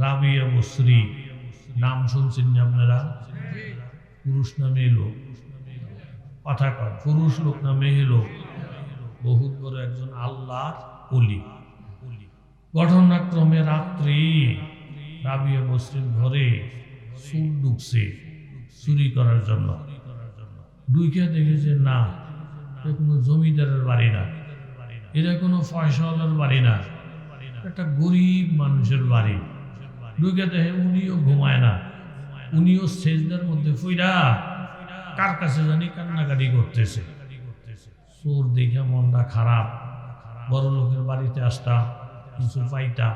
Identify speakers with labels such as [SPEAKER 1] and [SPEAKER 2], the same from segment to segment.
[SPEAKER 1] রাবিয়া বসরি নাম শুনছেন আপনারা? পুরুষ না মেয়ে লোক কথা পুরুষ লোক না মেয়ে লোক বহুত বড় একজন আল্লাহর অলি ঘটনাক্রমে রাত্রি রাবিয়া বসরির ঘরে চুর ঢুকছে চুরি করার জন্য। ডুইকে দেখেছে না, এটা কোনো জমিদারের বাড়ি না। এটা কোনো ফয়সাওয়ালার বাড়ি না। একটা গরিব মানুষের বাড়ি। ঢুকে দেখে উনিও ঘুমায় না। উনিও সেজদার মধ্যে ফুইরা কার কাছে জানি কান্নাকাটি করতেছে। চোর দেখে মনটা খারাপ। বড় লোকের বাড়িতে আসতাম, কিছু পাইতাম।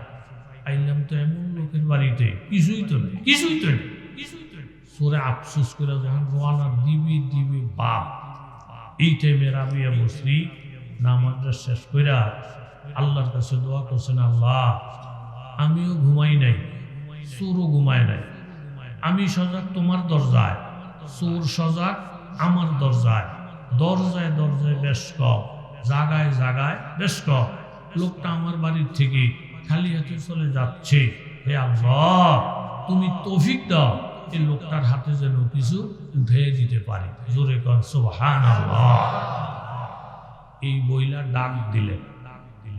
[SPEAKER 1] আইলাম তো এমন লোকের বাড়িতে, কিছুই তো নেই, কিছুই তো নেই। কিছুই তো নেই চোরে আফসোস করে যখন রোয়ানা দিবি দিবি বাপ। এই টাইমে রাবিয়া বসরি নামাজটা শেষ কইরা আল্লাহর কাছে দোয়া করছেন, আল্লাহ, আমিও ঘুমাই নাই। চোরও ঘুমায় নাই। আমি সজাগ তোমার দরজায়। চোর সজাগ আমার দরজায়। দরজায় দরজায় বেশ কম জাগায় জাগায় বেশ কম লোকটা আমার বাড়ির থেকে খালি হাতে চলে যাচ্ছে। হে আল্লাহ, তুমি তৌফিক দাও এই লোকটার হাতে যেন কিছু উঠে দিতে পারি। জোরে কন সুবহান এই বইলা ডাক দিলেন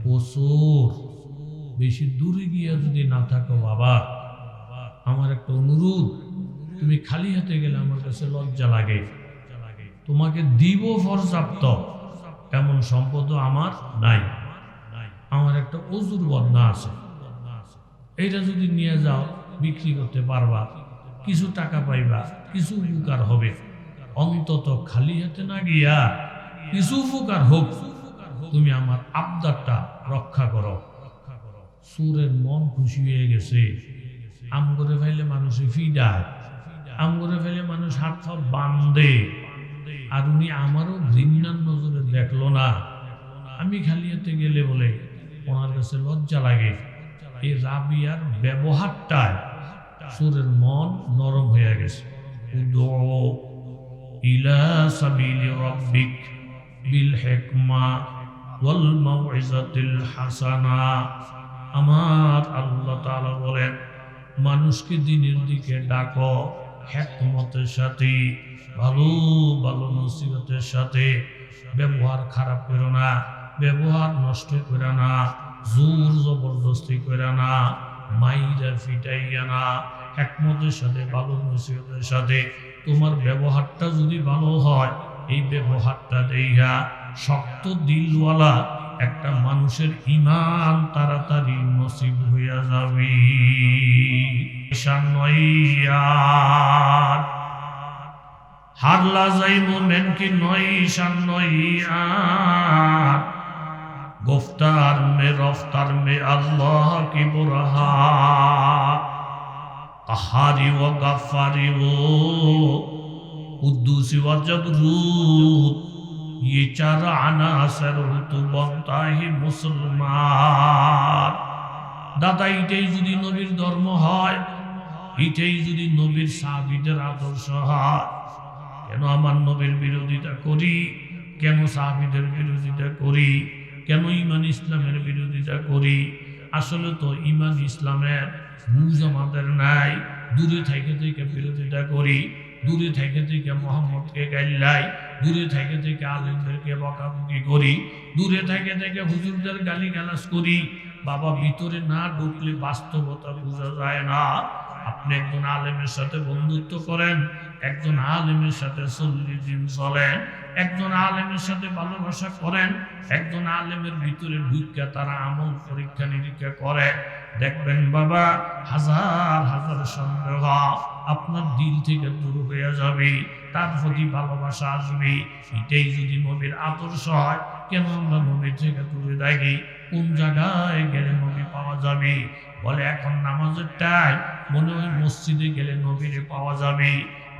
[SPEAKER 1] ও চোর, বেশি দূরে গিয়ে যদি না থাকো বাবা। আমার একটা অনুরোধ, তুমি খালি হাতে গেলে আমার কাছে লজ্জা লাগে। তোমাকে দিব পর্যাপ্ত এমন সম্পদ আমার নাই। আমার একটা অজুর বদনা আছে। এইটা যদি নিয়ে যাও, বিক্রি করতে পারবা। কিছু টাকা পাইবা, কিছু উপকার হবে। অন্তত খালি হাতে না গিয়া কিছু উপকার হোক। তুমি আমার আবদারটা রক্ষা করো। সুরের মন খুশি হয়ে গেছে। আম করে ফেলে মানুষে ফিডায় আম করে ফেলে মানুষ হাত পা বান্ধে। আর উনি আমারও ঘৃণার নজরে দেখল না। আমি খালি হাতে গেলে বলে, ওনার কাছে লজ্জা লাগে। এই রাবিয়ার ব্যবহারটায় সুরের মন নরম হয়ে গেছে। বিল হিকমা ওয়াল হাসানা। আমার আল্লাহ মানুষকে দিনের দিকে ডাকো হেকমতের সাথে, ভালো ভালো নসিহতের সাথে। ব্যবহার খারাপ করো না, ব্যবহার নষ্ট করে না, জোর জবরদস্তি করে না, মাইরা ফিটাইয়া না একমতের সাথে, ভালো নসিহতের সাথে। তোমার ব্যবহারটা যদি ভালো হয়, এই ব্যবহারটা দেইয়া শক্ত দিলওয়ালা একটা মানুষের ইমান তাড়াতাড়ি নসিব হইয়া যাবে। হারলা যাই মোমেন কি নয় নইয়ার গুফতার মে, রফতার মে, আল্লাহ কি বুরহা। আহারি ও গাফারি ও কুদ্দুসি ও জবরুত ये चार আনাসার হতো বন্তাহি মুসলমান দাদা এটাই যদি নবীর ধর্ম হয় এটাই যদি নবীর সাহাবিদের আদর্শ হয় কেন আমার নবীর বিরোধিতা করি কেন সাহাবিদের বিরোধিতা করি কেন ইমান ইসলামের বিরোধিতা করি আসলে তো ইমান ইসলামের বুঝ আমাদের নাই দূরে থেকে থেকে বিরোধিতা করি দূরে থেকে থেকে মোহাম্মদকে গাইলাই দূরে থেকে থেকে আলেমদেরকে বকাবকি করি, দূরে থেকে থেকে হুজুরদের গালি গালাস করি। বাবা, ভিতরে না ঢুকলে বাস্তবতা বোঝা যায় না। আপনি একজন আলেমের সাথে বন্ধুত্ব করেন, একজন আলেমের সাথে চল্লিশ দিন চলেন, একজন আলেমের সাথে ভালোবাসা করেন, একজন আলেমের ভিতরে ঢুকা তারা আমল পরীক্ষা নিরীক্ষা করে। দেখবেন বাবা, হাজার হাজার সন্দেহ। আপনার দিল থেকে দূর হয়ে যাবে, তার প্রতি ভালোবাসা আসবে। এটাই যদি নবীর আদর্শ হয়, কেন আমরা নবীর থেকে দূরে থাকি? কোন জায়গায় গেলে নবী পাওয়া যাবে? বলে, এখন নামাজের টাই মনে হয় মসজিদে গেলে নবীরে পাওয়া যাবে।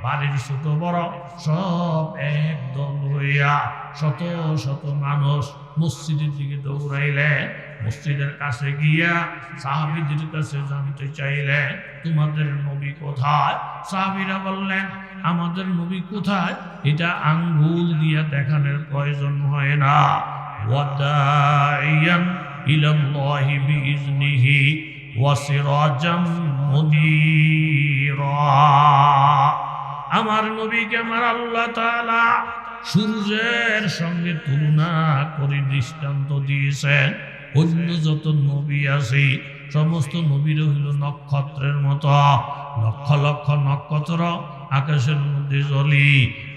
[SPEAKER 1] বাড়ির ছোট বড় সব একদম হইয়া শত শত মানুষ মসজিদের দিকে দৌড়াইলে মসজিদের কাছে গিয়া সাহাবিদের কাছে জানতে চাইলেন তোমাদের নবী কোথায়? সাহাবিরা বললেন, আমাদের নবী কোথায়? এটা আঙ্গুল দিয়া দেখানোর প্রয়োজন হয় না। আমার নবীকে আমার আল্লাহ সূর্যের সঙ্গে তুলনা করে দৃষ্টান্ত দিয়েছেন। অন্য যত নবী আছে, সমস্ত নবীর হইল নক্ষত্রের মতো। লক্ষ লক্ষ নক্ষত্র আকাশের মধ্যে জ্বলি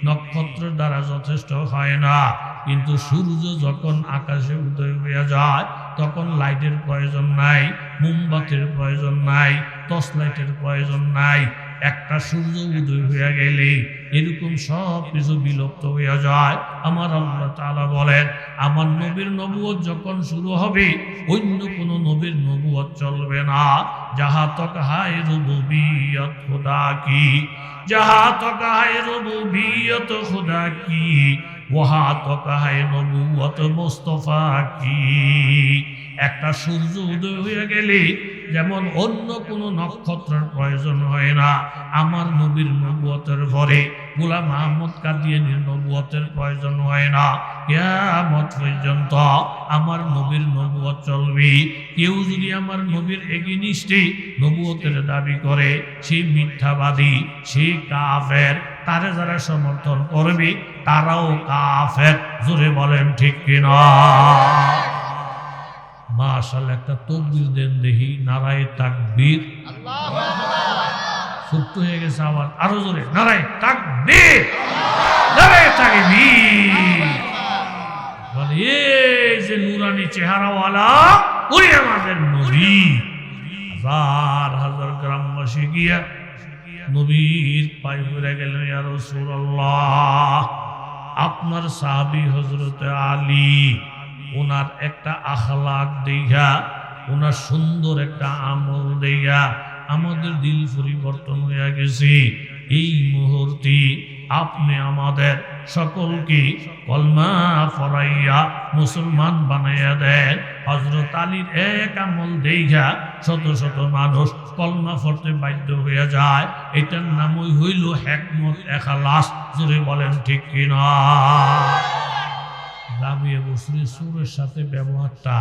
[SPEAKER 1] নক্ষত্রের দ্বারা যথেষ্ট হয় না। কিন্তু সূর্য যখন আকাশে উদয় হইয়া যায়, তখন লাইটের প্রয়োজন নাই, মোমবাতির প্রয়োজন নাই টর্চ লাইটের প্রয়োজন নাই। একটা সূর্য উদয় হইয়া গেলে এরকম সব কিছু বিলুপ্ত হইয়া যায়। আমার আল্লাহ তাআলা বলেন, আমার নবীর নবুয়ত যখন শুরু হবে, অন্য কোন নবীর নবুয়ত চলবে না। যাহা তক হায় রুবুবিয়ত, খোদা কি? যাহা তক হায় রুবুবিয়ত, খোদা কি? ওহা তক হায় নবুয়ত, মুস্তফা কি? একটা সূর্য উদয় হয়ে গেলে যেমন অন্য কোনো নক্ষত্রের প্রয়োজন হয় না। আমার নবীর নবুয়তের পরে গোলাম আহমদ কাদিয়ানির নবুয়তের প্রয়োজন হয় না। কেয়ামত পর্যন্ত আমার নবীর নবুয়ত চলবে। কেউ যদি আমার নবীর এগিনিষ্ঠে নবুয়তের দাবি করে, সে মিথ্যাবাদী, সে কাফের, তারে যারা সমর্থন করবে, তারাও কাফের। জোরে বলেন ঠিক কিনা? মাশাল একটা তকবির দেন দেখি নারায় তাকবীর। ছোট্ট হয়ে গেছে আবার আরও জোরে নারায় তাকবীর। নারায় তাকবীর। বলে এই যে নুরানি চেহারাওয়ালা ওই আমাদের নবী। হাজার হাজার গ্রামবাসী গিয়া নবীর পায়ে পড়ে গেলেন ইয়া রাসূলুল্লাহ আপনার সাহাবী হযরত আলী ওনার একটা আখলাক দেখা ওনার সুন্দর একটা আমল দেখা আমাদের দিল পরিবর্তন হয়ে গেছে। এই মুহূর্তে আপনি আমাদের সকলকে কলমা ফরাইয়া মুসলমান বানাইয়া দেন। হজরত আলীর এক আমল দেখা শত শত মানুষ কলমা ফরতে বাধ্য হয়ে যায়। এটার নামই হইল হেকমত, এখালাস। জুড়ে বলেন ঠিক কিনা? রাবিয়া বসরি সুরের সাথে ব্যবহারটা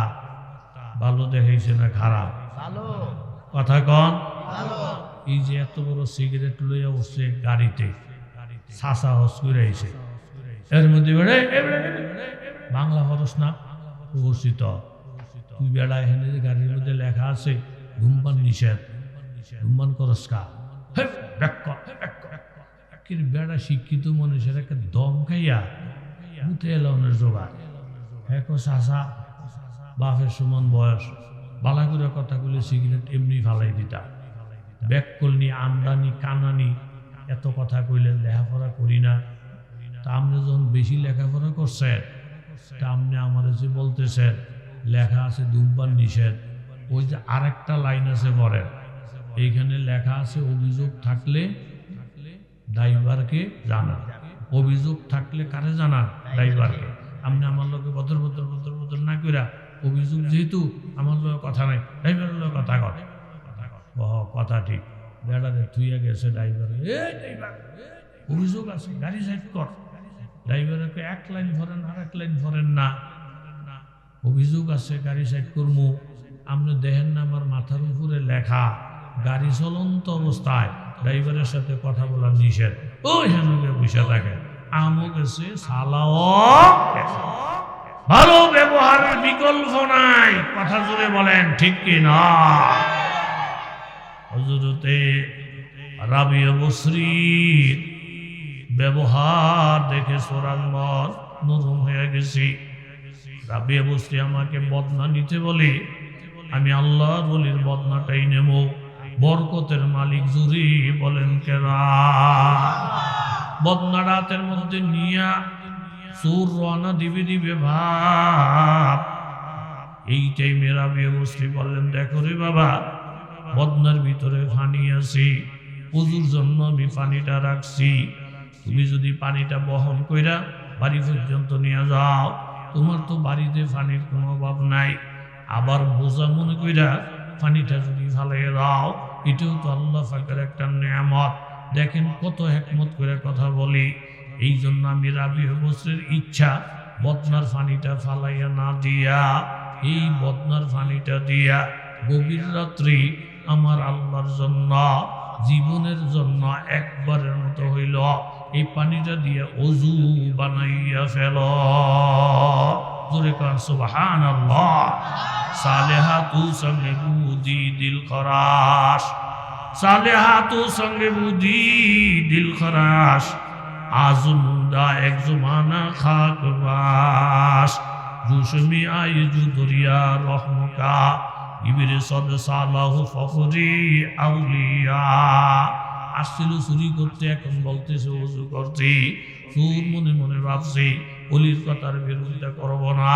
[SPEAKER 1] ভালো দেখাইছে না খারাপ?
[SPEAKER 2] ভালো।
[SPEAKER 1] কথা কন। এই যে এত বড় সিগারেট লইয়া উঠছে গাড়িতে সাসা হস করে আইছে। এর মধ্যে বাংলা খরচ না উপস্থিত তুই বেড়া এখানে গাড়ির মধ্যে লেখা আছে ধূমপান নিষেধ। ধূমপান করস কা। বেড়া শিক্ষিত মানুষের একটা দম খাইয়া মুতে এলাউনের জোগাড় হ্যাঁ কো সাসা বাপের সমান বয়স। বালা কথাগুলো সিগারেট এমনি ফালাই দিতা। ব্যাক করনি আমদানি, কানানি, এত কথা কইলেন লেখাপড়া করি না। তা আপনি যখন বেশি লেখাপড়া করছেন তা আপনি আমার যে বলতেছেন লেখা আছে ধূমপান নিষেধ। ওই যে আরেকটা লাইন আছে পরের এইখানে লেখা আছে, অভিযোগ থাকলে ড্রাইভারকে জানা অভিযোগ থাকলে কারে জানা ড্রাইভারকে? আপনি আমার লোকে বদর বদর বদর বদর না কইরা অভিযোগ যেহেতু আমার লোক কথা নাই ড্রাইভারের লোক কথা কর কথা ঠিক। বেড়াতে থুইয়া গেছে ড্রাইভার। এ ড্রাইভার অভিযোগ আছে গাড়ি সাইড কর। ড্রাইভারকে এক লাইন ভরেন আর এক লাইন ভরেন না। অভিযোগ আছে গাড়ি সাইড করব আপনি দেখেন না আমার মাথার উপরে লেখা গাড়ি চলন্ত অবস্থায় ড্রাইভারের সাথে কথা বলা নিষেধ। ওই হেনকে বসে থাকে। আমও গেছে সালাও ভালো ব্যবহারের বিকল্প নাই, কথা জুড়ে বলেন, ঠিক কি না? হজরতে রাবিয়া বসরির ব্যবহার দেখে সোরাঙ্গর নরম হয়ে গেছি। রাবিয়া বসরি আমাকে বদনা নিতে বলে, আমি আল্লাহর বলির বদনাটাই নেব। বরকতের মালিক জুরি বলেন কেরা? বদনা রাতের মধ্যে নিয়া সুর রানা দিবে দিবে ভাব এই টাইমে রাবিয়া বসরি বললেন, দেখো রে বাবা, বদনার ভিতরে পানি আছে। পুজোর জন্য আমি পানিটা রাখছি। তুমি যদি পানিটা বহন কইরা বাড়ি পর্যন্ত নিয়ে যাও, তোমার তো বাড়িতে পানির কোনো অভাব নাই। আবার বোঝা মনে কইরা পানিটা যদি ফালাইয়ে দাও এটাও তো আল্লাহ ফাঁকের একটা নিয়ামত। দেখেন কত হেকমত করে কথা বলি। এই জন্য আমি রাবি বছরের ইচ্ছা, বদনার পানিটা ফালাইয়া না দিয়া, এই বদনার পানিটা দিয়া গভীর রাত্রি আমার আল্লাহর জন্য, জীবনের জন্য একবারের মতো হইল। এই পানিটা দিয়ে অজু বানাইয়া ফেল। জোরে কান সুবহান আল্লাহ সালেহাতু সঙ্গে বুদি দিল খরাস সালেহাতু সঙ্গে বুদি দিল খরাস আজমুদা এক জমানা খাক বাস, জুসমি আই জু দরিয়া রহমকা ইবিরে সদ সালাহু ফখরি আউলিয়া। আসছিল চুরি করতে, এখন বলতেছে উজু করছি সুর মনে মনে ভাবছি, অলির কথার বিরোধিতা করব না।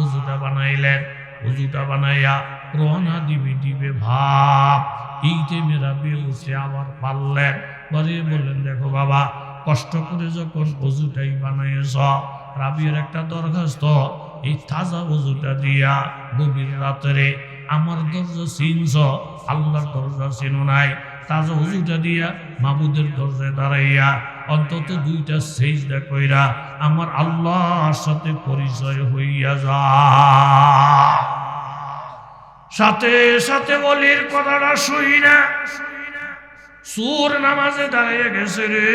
[SPEAKER 1] উজুটা বানাইলেন। উজুটা বানাইয়া রওনা দিবে দিবে, ভাব। এই টাইমে রাবিয়ে বসে আবার পারলেন বাড়িয়ে বললেন, দেখো বাবা, কষ্ট করে যখন অজুটাই বানাইয়েছ, রাবিয়ের একটা দরখাস্ত, এই তাজা অজুটা দিয়া গভীর রাত্রে আমার দরজা চিনছ, আল্লাহর দরজা চিনো নাই। তাজা অজুটা দিয়া মাবুদের দরজায় দাঁড়াইয়া অন্তত দুইটা সেজদা কইরা আমার আল্লাহর সাথে পরিচয় হইয়া যা। সাথে সাথে বলির কথাটা শুই না। সুর নামাজে দাঁড়িয়ে গেছে রে।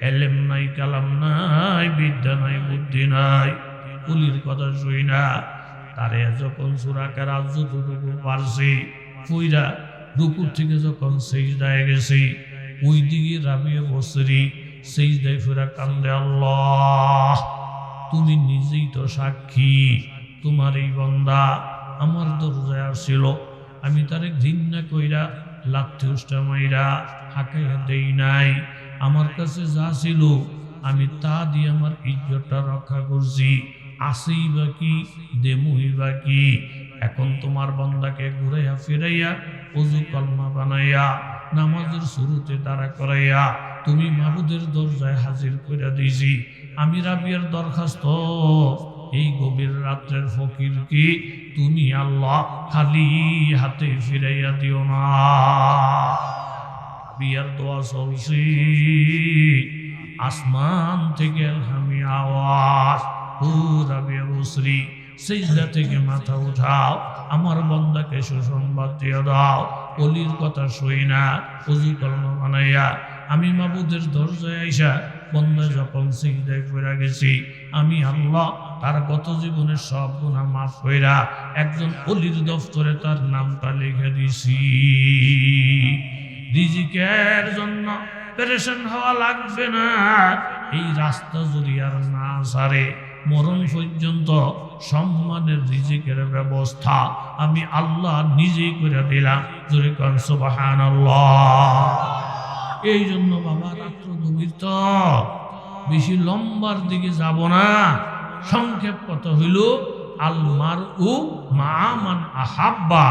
[SPEAKER 1] এলেম নাই, কালাম নাই, বিদ্যা নাই, বুদ্ধি নাই। কুলির কথা শুই না। তারে যখন সুরাকে রাজ্য যতটুকু পারছি ফুইরা দুপুর থেকে যখন সেই দায় গেছি ওই দিকে রাবিয়ে বসরি সেই দায় ফেরা কান্দে আল্লাহ। তুমি নিজেই তো সাক্ষী। তোমার এই বন্দা, আমার দরজায় আসছিল আমি তারে ঘৃণা কইরা লাথি উষ্টা মাইরা হাঁকাইয়া দেই নাই। আমার কাছে যা ছিল, আমি তা দিয়ে আমার ইজ্জতটা রক্ষা করছি। আসেই বা কি, দেমুই বা কি, এখন তোমার বন্দাকে ঘুরাইয়া ফিরাইয়া অজু কলমা বানাইয়া, নামাজের শুরুতে তারা করাইয়া তুমি মাহবুদের দরজায় হাজির করে দিয়েছি আমি রাবিয়ার দরখাস্ত এই গভীর রাত্রের ফকির কি? তুমি আল্লাহ খালি হাতে ফিরাইয়া দিও না। বিয়ার দোয়া চলছি। আসমান থেকে আমি আওয়াজ পুরা বেবশ্রী সেইদা থেকে মাথা উঠাও, আমার বন্দাকে সুসংবাদ দিয়ে দাও। অলির কথা শুই না, অজু কর্ম বানাইয়া আমি মাবুদের দরজায় আইসা বন্দা যখন সিজদায় ফেরা গেছি, আমি আল্লাহ তার গত জীবনের সব গুণা মাফ কইরা একজন অলির দফতরে তার নামটা লিখে দিছি। রিজিকের জন্য পেরেশান হওয়া লাগবে না। এই রাস্তা যদি আর না সারে, মরণ পর্যন্ত সম্মানের রিজিকের ব্যবস্থা আমি আল্লাহ নিজেই করে দিলাম। জোরে কন সুবাহান এই জন্য বাবা, রাত্র গভীর তো বেশি লম্বার দিকে যাব না। সংক্ষেপ কত হইল আলমার উ মা মান আহাব্বা,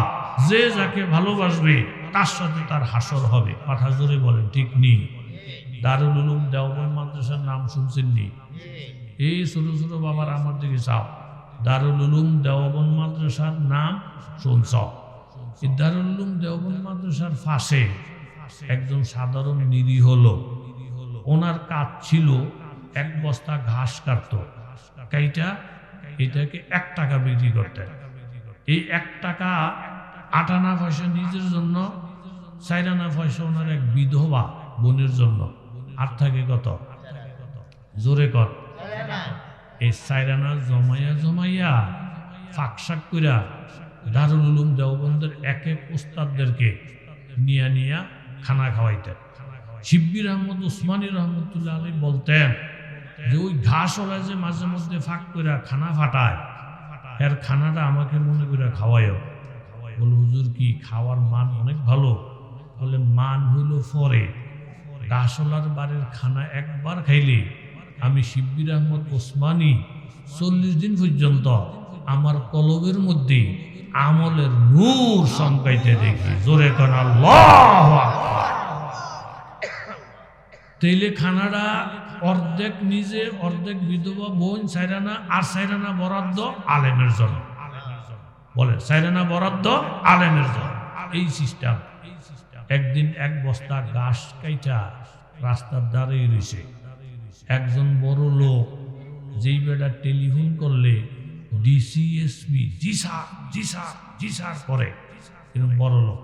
[SPEAKER 1] যে যাকে ভালোবাসবে, তার সাথে তার হাসর হবে। কথা জোরে বলেন, ঠিক নেই দারুল উলুম দেওবন মাদ্রাসার নাম শুনছেন নি? এই ছোট ছোট বাবার আমার দিকে চাও। দারুল উলুম দেওবন মাদ্রাসার নাম শুনছ? এই দারুল উলুম দেওবন মাদ্রাসার ফাঁসে একজন সাধারণ নিরীহ লোক। ওনার কাজ ছিল এক বস্তা ঘাস কাটত। কাইটা এটাকে এক টাকা বিক্রি করতেন এই এক টাকা আটানা পয়সা নিজের জন্য, চাইরানা পয়সা ওনার এক বিধবা বোনের জন্য। আর থাকে কত? জোরে কর। এই সাইরানা জমাইয়া জমাইয়া ফাঁকশাক কইরা দারুল উলুম দেওবন্দের এক এক উস্তাদদেরকে নিয়া নিয়া খানা খাওয়াইতেন। শিব্বির আহমদ উসমানী রহমতুল্লাহ আলী বলতেন যে ওই ঘাস ওলা যে মাঝে মধ্যে ফাঁক করে খানা ফাটায়, এর খানাটা আমাকে মনে করে খাওয়াইও বলে, হুজুর কি খাওয়ার মান অনেক ভালো? বলে, মান হইল পরে ঘাসওয়ালার বাড়ির খানা একবার খাইলে। আমি শিব্বির আহমদ ওসমানী চল্লিশ দিন পর্যন্ত আমার কলবের মধ্যে আমলের নূর সংকাইতে দেখি। জোরে কান, আল্লাহ তেলে খানাটা অর্ধেক নিজে, অর্ধেক বিধবা বোন, সাইরানা আর সাইরানা বরাদ্দ আলেমের জন্য। বলে, সাইরানা বরাদ্দ আলেমের জন্য। এই সিস্টেম। একদিন এক বস্তা ঘাস কাইটা রাস্তার দাঁড়িয়ে রয়েছে। একজন বড় লোক যেই বেটা টেলিফোন করলে ডিসিএসপি জি স্যার জি স্যার জি স্যার করে বড় লোক।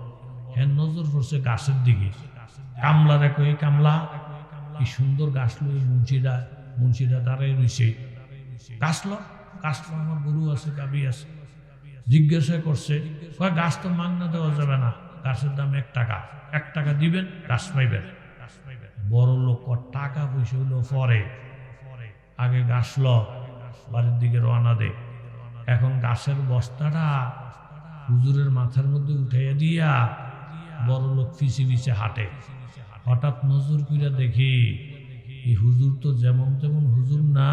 [SPEAKER 1] হ্যাঁ নজর পড়ছে গাছের দিকে। কামলা রেখো কামলা কি সুন্দর গাছ লই মুন্সিরা মুন্সিরা দাঁড়াই রয়েছে। গাছলো গাছলো, আমার গরু আছে, গাবি আছে। জিজ্ঞাসা করছে গাছ তো মাংনা দেওয়া যাবে না, গাছের দাম এক টাকা। এক টাকা দিবেন, গাছ পাইবেন। বড় লোক টাকা পয়সা হইল পরে। আগে গাছ ল বাড়ির দিকে রওনা দে। এখন গাছের বস্তাটা হুজুরের মাথার মধ্যে উঠাইয়া দিয়া বড় লোক পিছে পিছে হাঁটে। হঠাৎ নজর কইরা দেখি, এই হুজুর তো যেমন তেমন হুজুর না।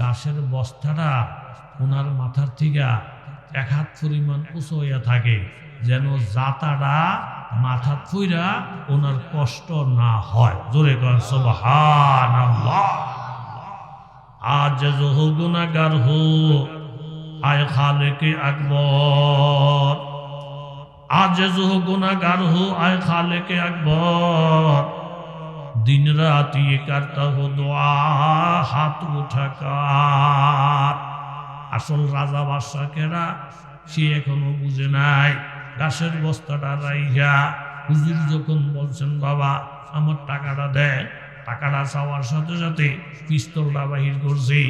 [SPEAKER 1] গাছের বস্তাটা ওনার মাথার থেকে এক হাত পরিমাণ উঁচু হইয়া থাকে, যেন জাতাটা মাথা ফুইরা ওনার কষ্ট না হয়। জোরে কর সুবহানাল্লাহ। আজ গুনাগার হো, আয় খালেকে আকবর। আজেজ হো গুনাগার হো আয় খালেকে আকবর। দিন রাত ইয়ে করতা হো দোয়া, হাত উঠাকার আসল রাজা বাদশাকেরা সে এখনও বুঝে নাই। গাছের বস্তাটা রাইজা হুজুর যখন বলছেন, বাবা, আমার টাকাটা দেয় টাকাটা চাওয়ার সাথে সাথে পিস্তলটা বাহির করছে।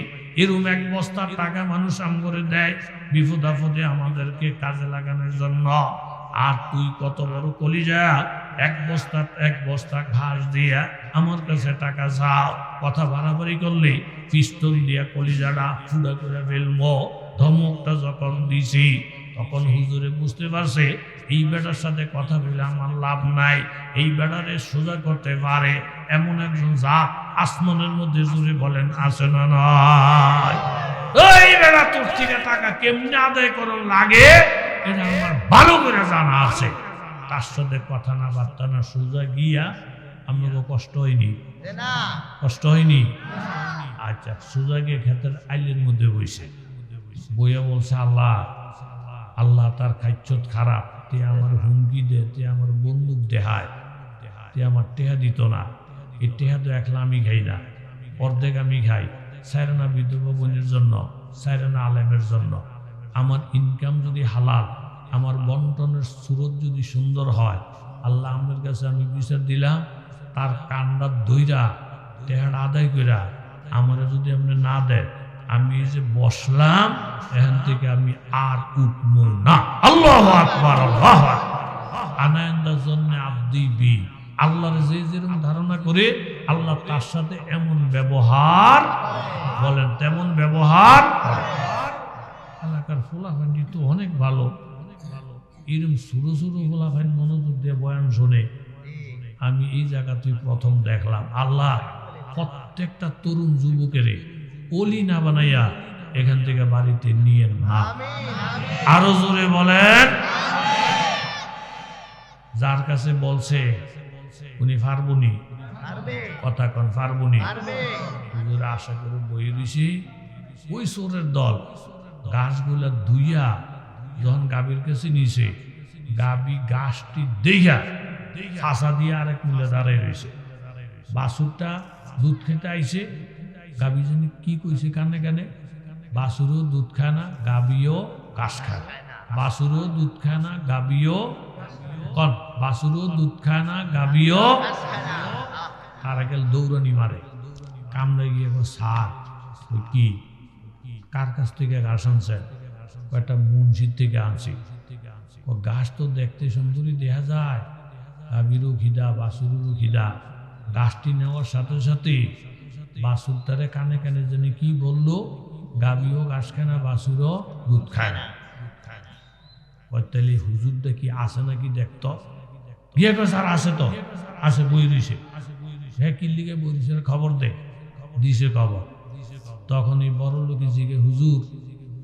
[SPEAKER 1] এরম এক বস্তার টাকা মানুষ আমগরে দেয় বিপদ আপদে আমাদেরকে কাজে লাগানোর জন্য। আর তুই কত বড় কলিজা? এক বস্তা এক বস্তা ঘাস দিয়া আমার কাছে টাকা চাও। কথা বাড়াবাড়ি করলে পিস্তল দিয়া কলিজাটা ফুড়া করে ফেলব। ধমকটা যখন দিছি, তখন হুজুরে বুঝতে পারছে, এই বেটার সাথে কথা বলে আমার লাভ নাই। এই বেটারে সোজা করতে পারে, এমন একজন যা আসমানের মধ্যে জুড়ে বলেন আসে না নয় এই বেটা, তোর থেকে টাকা কেমনে আদায় করুন লাগে? এটা আমার ভালো জানা আছে। তার সাথে কথা না বার্তা না সোজা গিয়া আমাকে কষ্ট হয়নি। কষ্ট হয়নি? আচ্ছা সোজা গিয়ে ক্ষেতের আইলের মধ্যে বইছে। বইয়া বলছে, আল্লাহ আল্লাহ তার খাইচ্ছত খারাপ। তে আমার হুমকি দে, তে আমার বন্দুক দেহায়। তে আমার টেহা দিত না। এই টেহা তো একলা আমি খাই না। অর্ধেক আমি খাই। সাইরানা বিধবা বোনের জন্য, সাইরানা আলেমের জন্য। আমার ইনকাম যদি হালাল, আমার বন্টনের সুরত যদি সুন্দর হয়, আল্লাহ আমার কাছে আমি বিচার দিলাম, তার কান্ডা দইরা টেহাটা আদায় কইরা আমার যদি আপনি না দেন, আমি এই যে বসলাম, এখান থেকে আমি আর উঠব না। আল্লাহ আল্লাহ আনায়ন্দার জন্য আব্দি বি। আল্লাহর যে যেরকম ধারণা করে, আল্লাহ তার সাথে এমন ব্যবহার বলেন, তেমন ব্যবহার করে। এলাকার ফোলাফান্ডি তো অনেক ভালো। এরকম ছোটো ছোটো ফোলাফান মনোযোগ দিয়ে বয়ান শোনে। আমি এই জায়গাতেই প্রথম দেখলাম, আল্লাহ, প্রত্যেকটা তরুণ যুবকেরে অলি না বানাইয়া এখান থেকে বাড়িতে নিয়ে না আরও জোরে বলেন। যার কাছে বলছে, উনি পারবনি কথা কন হুজুর আশা করে বই রইছি ওই সোরের দল। গাছগুলা ধুইয়া যখন গাভীর কাছে নিছে গাবি গাছটি দেখা ফাঁসা দিয়ে আরেক মূলে দাঁড়াই রয়েছে বাসুরটা দুধ খেতে আইছে। গাবি জানি কি কইছে কানে কানে? বাসুরও দুধ খায় না গাবিও ঘাস খায়। বাসুরও দুধ খায় না গাবিও কন? বাসুরও দুধ খায় না গাবিও তারা গেল দৌড়ানি মারে। কামড়ে গিয়ে ওই কি? কার কাছ থেকে ঘাস আনছেন কয়েকটা মুন্সির থেকে আনছি। ও গাছ তো দেখতে সুন্দরই দেখা যায়। গাভীরও খিদা বাসুরেরও খিদা গাছটি নেওয়ার সাথে সাথে বাসুর তারে কানে কানে জানি কি বলল? গাবিও ঘাস খায় না, বাসুরও দুধ খায় না। তাহলে হুজুর দেখি আসে নাকি দেখত? গিয়ে কয়, স্যার আসে তো। আসে বই রইছে। হ্যাঁ কিল্লিকে বই খবর দে। দিছে খবর। তখন এই বড় লোকে জিগে, হুজুর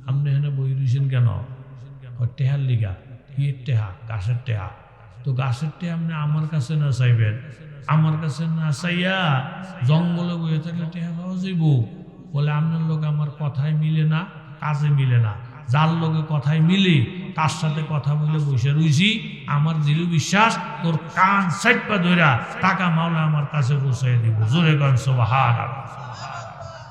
[SPEAKER 1] আপনি এখানে বই রইছেন কেন? টেহার লিগা, কি টেহা? গাছের টেহা। তো গাছের টেহা আপনি আমার কাছে না চাইবেন? আমার কাছে না চাইয়া জঙ্গলে বয়ে থাকলে টেহা পাওয়া যাইব? বলে আপনার লোক আমার কথায় মিলে না, কাজে মিলে না। যার লোকে কথায় মিলে, তার সাথে কথা বলে বসে রইছি। আমার দৃঢ় বিশ্বাস, তোর কান সাইড পা ধইরা টাকা মাওলা আমার কাছে পৌঁছাই দিব। জোরে গান সব হার